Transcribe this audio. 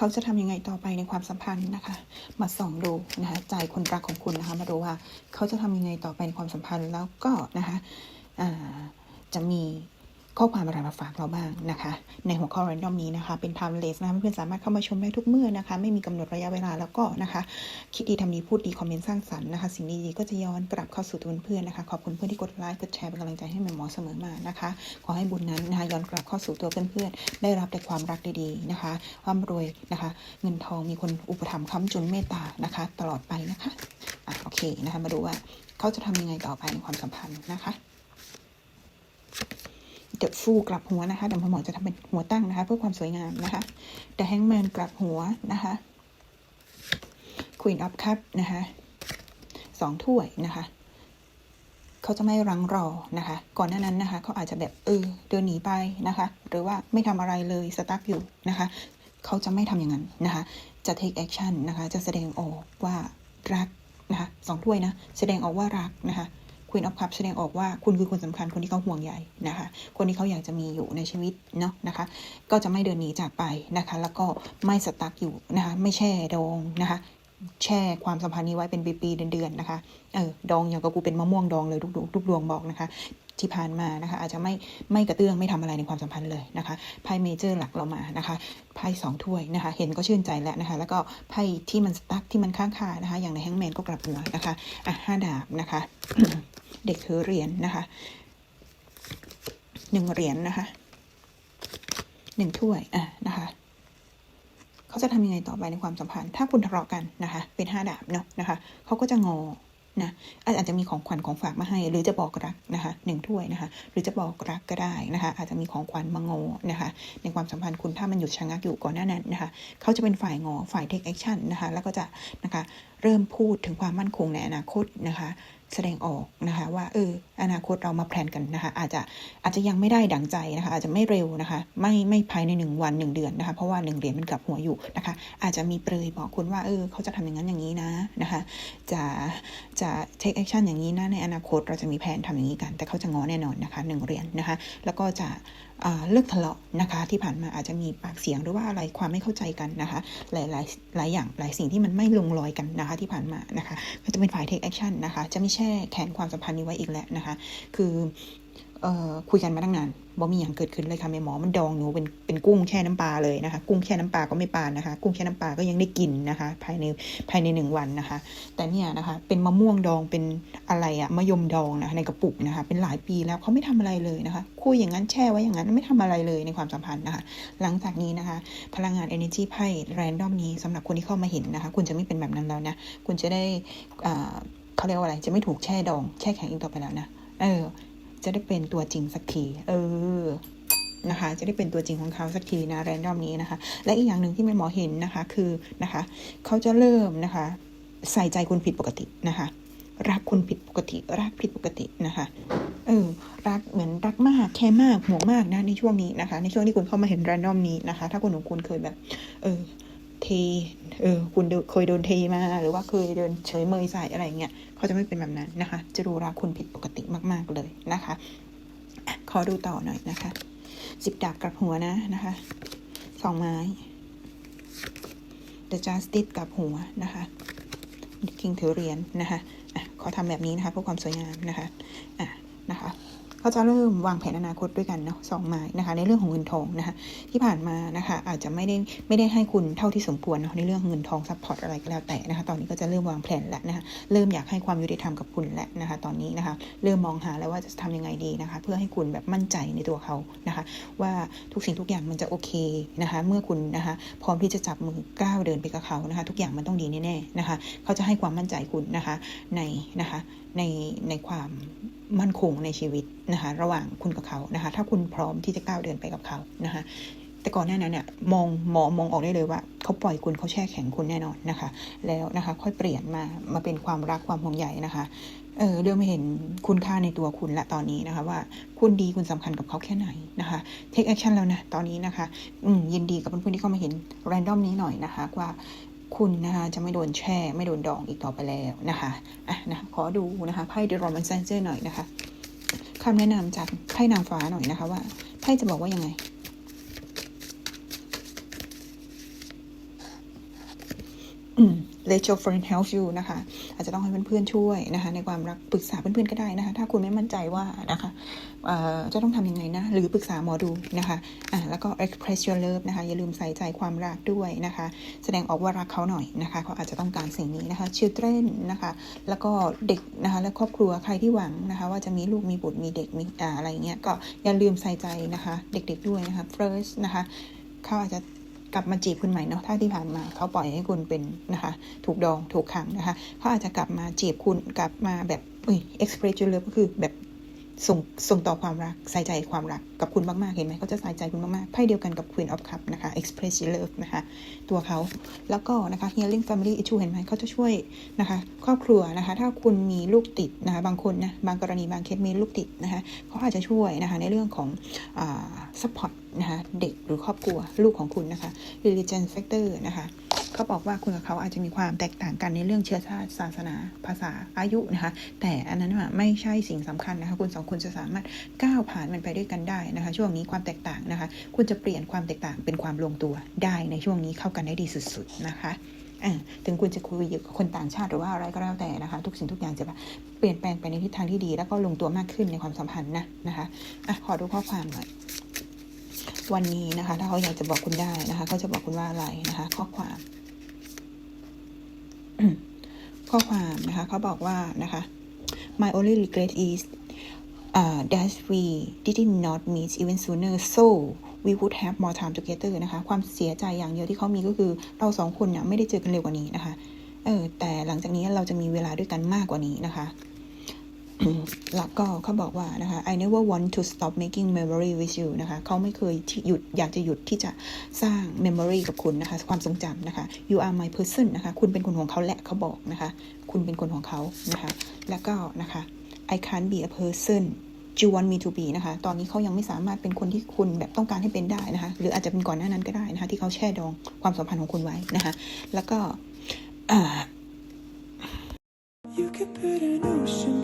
เขาจะทำยังไงต่อไปในความสัมพันธ์นะคะ มาส่องดูนะคะใจคนรักของคุณนะคะ มาดูว่าเขาจะทำยังไงต่อไปในความสัมพันธ์แล้วก็นะคะจะมี ข้อความอะไรมาฝากเราบ้างนะคะ ในหัวข้อ random นี้นะคะ เป็น timeless นะคะเพื่อนสามารถเข้ามาชมได้ทุกเมื่อนะคะ ไม่มีกำหนดระยะเวลาแล้วก็นะคะ คิดดีทำดีพูดดีคอมเมนต์สร้างสรรค์นะคะ สิ่งดีๆก็จะย้อนกลับเข้าสู่ตัวเพื่อนๆนะคะ ขอบคุณเพื่อนที่กดไลค์กดแชร์เป็นกำลังใจให้แม่หมอเสมอมานะคะ ขอให้บุญนั้นนะคะย้อนกลับเข้าสู่ตัวเพื่อนๆได้รับแต่ความรักดีๆนะคะร่ำรวยนะคะ เงินทองมีคนอุปถัมภ์ค้ำจุนเมตตานะคะ ตลอดไปนะคะอะโอเคนะคะมาดูว่าเขาจะทำยังไงต่อไปในความสัมพันธ์นะคะ เดอะฟูกลับหัวนะคะเดี๋ยวหมอจะทำเป็นหัวตั้งนะคะ เพื่อความสวยงามนะคะ The Hangman กลับหัวนะคะ Queen of Cup นะคะสองถ้วยนะคะเขาจะไม่รังรอนะคะ ก่อนหน้านั้นนะคะเขาอาจจะแบบเออเดินหนีไปนะคะ หรือว่าไม่ทำอะไรเลยสตั๊กอยู่นะคะเขาจะไม่ทำอย่างนั้นนะคะ จะ take action นะคะ จะแสดงออกว่ารักนะคะสองถ้วยนะ แสดงออกว่ารักนะคะ Queen of Cups แสดงออกว่าคุณคือคนสำคัญคนที่เขาห่วงใยนะคะ คนที่เขาอยากจะมีอยู่ในชีวิตเนาะนะคะ ก็จะไม่เดินหนีจากไปนะคะ แล้วก็ไม่สตั๊กอยู่นะคะ ไม่แช่ดองนะคะแช่ความสัมพันธ์นี้ไว้เป็นปีๆเดือนๆนะคะเออดองอย่างกับกูเป็นมะม่วงดองเลยทุกดวงทุกดวงบอกนะคะ ที่ผ่านมานะคะ อาจจะไม่ไม่กระเตื้องไม่ทำอะไรในความสัมพันธ์เลยนะคะไพ่เมเจอร์หลักเรามานะคะไพ่สองถ้วยนะคะ เห็นก็ชื่นใจแล้วนะคะ แล้วก็ไพ่ที่มันสตั๊กที่มันค้างคานะคะ อย่างในแฮงแมนก็กลับหัวนะคะอะห้าดาบนะคะ เด็กถือเหรียญนะคะหนึ่งเหรียญนะคะหนึ่งถ้วยอะนะคะเขาจะทำยังไงต่อไปในความสัมพันธ์ ถ้าคุณทะเลาะกันนะคะ เป็นห้าดาบเนาะนะคะเขาก็จะงอนะอาจจะมีของขวัญของฝากมาให้ หรือจะบอกรักนะคะหนึ่งถ้วยนะคะ หรือจะบอกรักก็ได้นะคะ อาจจะมีของขวัญมางอนะคะ ในความสัมพันธ์คุณถ้ามันหยุดชะงักอยู่ก่อนหน้านั้นนะคะเขาจะเป็นฝ่ายงอฝ่าย take action นะคะ แล้วก็จะนะคะเริ่มพูดถึงความมั่นคงในอนาคตนะคะ แสดงออกนะคะ ว่าเอออนาคตเรามาแพลนกันนะคะ อาจจะอาจจะยังไม่ได้ดังใจนะคะ อาจจะไม่เร็วนะคะ ไม่ไม่ภายในหนึ่งวันหนึ่งเดือนนะคะ เพราะว่าหนึ่งเหรียญมันกลับหัวอยู่นะคะ อาจจะมีเปรยบอกคุณว่าเออเขาจะทำอย่างนั้นอย่างนี้นะนะคะ จะจะ take action อย่างนี้นะในอนาคตเราจะมีแผนทำอย่างนี้กัน แต่เขาจะง้อแน่นอนนะคะหนึ่งเหรียญนะคะ แล้วก็จะ เลิกทะเลาะนะคะ ที่ผ่านมาอาจจะมีปากเสียงหรือว่าอะไรความไม่เข้าใจกันนะคะ หลายหลายหลายอย่างหลายสิ่งที่มันไม่ลงรอยกันนะคะ ที่ผ่านมานะคะ ก็จะเป็นฝ่ายเทคแอคชั่นนะคะ จะไม่แช่แขนความสัมพันธ์นี้ไว้อีกแล้วนะคะ คือ คุยกันมาตั้งนานบ่มีอย่างเกิดขึ้นเลยค่ะแม่หมอมันดองหนูเป็นเป็นกุ้งแช่น้ำปลาเลยนะคะ กุ้งแช่น้ำปลาก็ไม่ปานนะคะ กุ้งแช่น้ำปลาก็ยังได้กินนะคะ ภายในภายในหนึ่งวันนะคะ แต่เนี่ยนะคะ เป็นมะม่วงดองเป็นอะไรอะมะยมดองนะคะในกระปุกนะคะ เป็นหลายปีแล้วเขาไม่ทำอะไรเลยนะคะ คุยอย่างนั้นแช่ไว้อย่างนั้นไม่ทำอะไรเลยในความสัมพันธ์นะคะ หลังจากนี้นะคะ พลังงาน energy ไพ่ random นี้สำหรับคนที่เข้ามาเห็นนะคะ คุณจะไม่เป็นแบบนั้นแล้วนะคุณจะได้เขาเรียกว่าอะไรจะไม่ถูกแช่ดองแช่แข็งอีกต่อไปแล้วนะเออ จะได้เป็นตัวจริงสักทีเออนะคะจะได้เป็นตัวจริงของเขาสักทีนะแรนดอมนี้นะคะ และอีกอย่างหนึ่งที่แม่หมอเห็นนะคะคือนะคะเขาจะเริ่มนะคะใส่ใจคุณผิดปกตินะคะ รักคุณผิดปกติ รักผิดปกตินะคะเออรักเหมือนรักมากแค่มากห่วงมากนะในช่วงนี้นะคะ ในช่วงที่คุณเข้ามาเห็นแรนดอมนี้นะคะ ถ้าคุณของคุณเคยแบบ เออ เท เออ คุณเคยโดนเทมาหรือว่าเคยเดินเฉยเมยใส่อะไรเงี้ยเขาจะไม่เป็นแบบนั้นนะคะ จะรู้รักคุณผิดปกติมาก ๆเลยนะคะขอดูต่อหน่อยนะคะสิบดาบกับหัวนะนะคะสองไม้ The Justice กับหัวนะคะ King ถือเหรียญนะคะอะขอทำแบบนี้นะคะเพื่อความสวยงามนะคะอะนะคะ เขาจะเริ่มวางแผนอนาคตด้วยกันเนาะสองไม้นะคะ ในเรื่องของเงินทองนะคะ ที่ผ่านมานะคะ อาจจะไม่ได้ไม่ได้ให้คุณเท่าที่สมควรเนาะในเรื่องเงินทองซัพพอร์ตอะไรก็แล้วแต่นะคะ ตอนนี้ก็จะเริ่มวางแผนแล้วนะคะเริ่มอยากให้ความยุติธรรมกับคุณแล้วนะคะ ตอนนี้นะคะ เริ่มมองหาแล้วว่าจะทำยังไงดีนะคะ เพื่อให้คุณแบบมั่นใจในตัวเขานะคะ ว่าทุกสิ่งทุกอย่างมันจะโอเคนะคะ เมื่อคุณนะคะ พร้อมที่จะจับมือก้าวเดินไปกับเขานะคะ ทุกอย่างมันต้องดีแน่ๆนะคะ เขาจะให้ความมั่นใจคุณนะคะ ในนะคะในในความ มั่นคงในชีวิตนะคะ ระหว่างคุณกับเขานะคะ ถ้าคุณพร้อมที่จะก้าวเดินไปกับเขานะคะ แต่ก่อนหน้านั้นเนี่ยมองมองมองออกได้เลยว่าเขาปล่อยคุณเขาแช่แข็งคุณแน่นอนนะคะ แล้วนะคะค่อยเปลี่ยนมามาเป็นความรักความห่วงใยนะคะเออเริ่มเห็นคุณค่าในตัวคุณละตอนนี้นะคะ ว่าคุณดีคุณสำคัญกับเขาแค่ไหนนะคะ take action แล้วนะตอนนี้นะคะ อืมยินดีกับเพื่อนๆที่เข้ามาเห็น random นี้หน่อยนะคะว่า คุณนะคะจะไม่โดนแช่ ไม่โดนดองอีกต่อไปแล้วนะคะอะนะขอดูนะคะไพ่เดอโรแมนเซนเซอร์หน่อยนะคะคำแนะนำจากไพ่นางฟ้าหน่อยนะคะว่าไพ่จะบอกว่ายังไงอืม let your friend help you นะคะ อาจจะต้องให้เพื่อนๆช่วยนะคะ ในความรักปรึกษาเพื่อนๆก็ได้นะคะ ถ้าคุณไม่มั่นใจว่านะคะจะต้องทำยังไงนะ หรือปรึกษาหมอดูนะคะอ่าแล้วก็ express your love นะคะ อย่าลืมใส่ใจความรักด้วยนะคะ แสดงออกว่ารักเขาหน่อยนะคะเขาอาจจะต้องการสิ่งนี้นะคะ children นะคะ แล้วก็เด็กนะคะ และครอบครัวใครที่หวังนะคะ ว่าจะมีลูกมีบุตรมีเด็กมีอ่าอะไรเงี้ยก็อย่าลืมใส่ใจนะคะ เด็กๆด้วยนะคะ first นะคะเขาอาจจะ กลับมาจีบคุณใหม่เนาะถ้าที่ผ่านมาเขาปล่อยให้คุณเป็นนะคะ ถูกดองถูกขังนะคะเขาอาจจะกลับมาจีบคุณกลับมาแบบเอ้ย express your love ก็คือแบบส่งส่งต่อความรักใส่ใจความรักกับคุณมากๆ เห็นไหมเขาจะใส่ใจคุณมากๆไพ่เดียวกันกับ Queen of Cup นะคะ express your love นะคะ ตัวเขาแล้วก็นะคะ healing family issue เห็นไหมเขาจะช่วยนะคะ ครอบครัวนะคะ ถ้าคุณมีลูกติดนะคะ บางคนนะ บางกรณีบางเคสมีลูกติดนะคะเขาอาจจะช่วยนะคะ ในเรื่องของอ่า support นะคะเด็กหรือครอบครัวลูกของคุณนะคะ religion factor นะคะเขาบอกว่าคุณกับเขาอาจจะมีความแตกต่างกันในเรื่องเชื้อชาติศาสนาภาษาอายุนะคะ แต่อันนั้นไม่ใช่สิ่งสำคัญนะคะ คุณสองคนจะสามารถก้าวผ่านมันไปด้วยกันได้นะคะ ช่วงนี้ความแตกต่างนะคะ คุณจะเปลี่ยนความแตกต่างเป็นความลงตัวได้ในช่วงนี้เข้ากันได้ดีสุด ๆ นะคะถึงคุณจะคุยกับคนต่างชาติหรือว่าอะไรก็แล้วแต่นะคะ ทุกสิ่งทุกอย่างจะเปลี่ยนแปลงไปในทิศทางที่ดี แล้วก็ลงตัวมากขึ้นในความสัมพันธ์นะนะคะอะขอดูข้อความหน่อย วันนี้นะคะ ถ้าเขาอยากจะบอกคุณได้นะคะเขาจะบอกคุณว่าอะไรนะคะ ข้อความ ข้อความนะคะเขาบอกว่านะคะ my only regret is uh, that we did not meet even sooner so we would have more time together นะคะ ความเสียใจอย่างเดียวที่เขามีก็คือเราสองคนเนี่ยไม่ได้เจอกันเร็วกว่านี้นะคะ เออ แต่หลังจากนี้เราจะมีเวลาด้วยกันมากกว่านี้นะคะ แล้วก็เขาบอกว่านะคะ I never want to stop making memory with you นะคะ เขาไม่เคยที่หยุดอยากจะหยุดที่จะสร้าง memory กับคุณนะคะ ความทรงจำนะคะ you are my person นะคะ คุณเป็นคนของเขาแหละเขาบอกนะคะ คุณเป็นคนของเขานะคะ แล้วก็นะคะ I can't be a person you want me to be นะคะ ตอนนี้เขายังไม่สามารถเป็นคนที่คุณแบบต้องการให้เป็นได้นะคะ หรืออาจจะเป็นก่อนหน้านั้นก็ได้นะคะ ที่เขาแช่ดองความสัมพันธ์ของคุณไว้นะคะ แล้วก็ You could put an